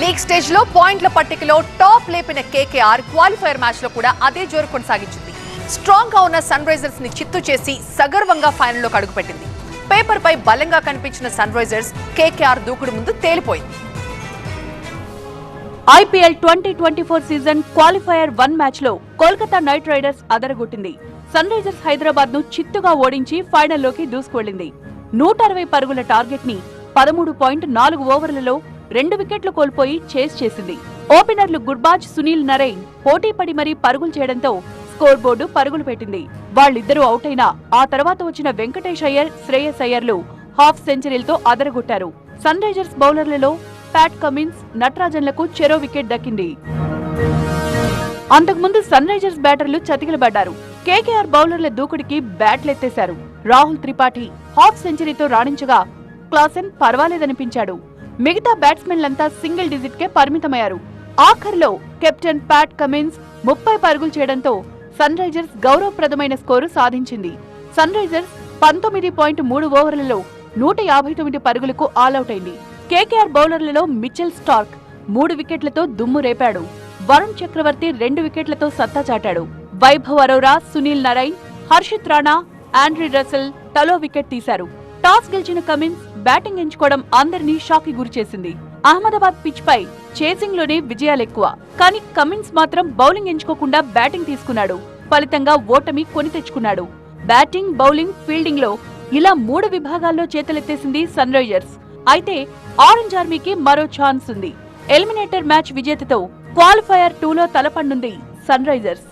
League స్టేజ్లో పాయింట్ల పట్టికలో టాప్ లేపిన కేకేఆర్ క్వాలిఫైర్ మ్యాచ్లో కూడా అదే జోరు కొనసాగించింది. స్ట్రాంగ్గా ఉన్న సన్ రైజర్స్ని చిత్తు చేసి సగర్వంగా ఫైనల్లోకి అడుగుపెట్టింది పేపర్ పై బలంగా కనిపించిన సన్ రైజర్స్ కేకేఆర్ దూకుడు ముందు తేలిపోయింది. IPL twenty twenty four season qualifier one మ్యాచ్లో కోల్కతా నైట్ రైడర్స్ అదరగొట్టింది. సన్ రైజర్స్ హైదరాబాద్ను చిత్తుగా ఓడించి ఫైనల్లోకి దూసుకువెళ్ళింది నూట అరవై పరుగుల టార్గెట్ని పదమూడు పాయింట్ నాలుగు ఓవర్లలో రెండు వికెట్లు కోల్పోయి చేస్ చేసింది. ఓపెనర్లు గుర్బాజ్ సునీల్ నరైన్ పోటీ పడి మరీ పరుగులు చేయడంతో స్కోర్ బోర్డు పరుగులు పెట్టింది. వాళ్ళిద్దరూ అవుట్ అయినా ఆ తర్వాత వచ్చిన వెంకటేష్ అయ్యర్ శ్రేయస్ అయ్యర్లు హాఫ్ సెంచరీలతో అదరగొట్టారు. సన్ రైజర్స్ బౌలర్లలో ప్యాట్ కమిన్స్ నటరాజన్లకు చెరో వికెట్ దక్కింది. అంతకుముందు సన్ రైజర్స్ బ్యాటర్లు చతికిలబడ్డారు. కేకేఆర్ బౌలర్ల దూకుడికి బ్యాట్లెత్తేశారు. రాహుల్ త్రిపాఠి హాఫ్ సెంచరీతో రాణించగా క్లాసెన్ పర్వాలేదనిపించాడు. మిగతా బ్యాట్స్మెన్లంతా సింగిల్ డిజిట్ కే పరిమితమయ్యారు. ఆఖర్లో కెప్టెన్ ప్యాట్ కమిన్స్ ముప్పై పరుగులు చేయడంతో సన్ రైజర్స్ గౌరవప్రదమైన స్కోరు సాధించింది. సన్ రైజర్స్ పంతొమ్మిది పాయింట్ మూడు ఓవర్లలో నూట యాభై తొమ్మిది పరుగులకు ఆలౌట్ అయింది. కేకేఆర్ బౌలర్లలో మిచెల్ స్టార్క్ మూడు వికెట్లతో దుమ్ము రేపాడు. వరుణ్ చక్రవర్తి రెండు వికెట్లతో సత్తా చాటాడు. Vaibhav Arora Sunil Narine Harshit Rana Andre Russell తలో వికెట్ తీశారు. టాస్ గెలిచిన కమిన్స్ బ్యాటింగ్ ఎంచుకోవడం అందరినీ షాక్కి గురిచేసింది. అహ్మదాబాద్ పిచ్ పై చేసింగ్లోనే విజయాలెక్కువ కానీ కమిన్స్ మాత్రం బౌలింగ్ ఎంచుకోకుండా బ్యాటింగ్ తీసుకున్నాడు. ఫలితంగా ఓటమి కొని తెచ్చుకున్నాడు. బ్యాటింగ్ బౌలింగ్ ఫీల్డింగ్లో ఇలా మూడు విభాగాల్లో చేతులెత్తేసింది సన్ రైజర్స్. అయితే ఆరెంజ్ ఆర్మీకి మరో ఛాన్స్ ఉంది. ఎలిమినేటర్ మ్యాచ్ విజేతతో క్వాలిఫైయర్ టూలో తలపండుంది సన్ రైజర్స్.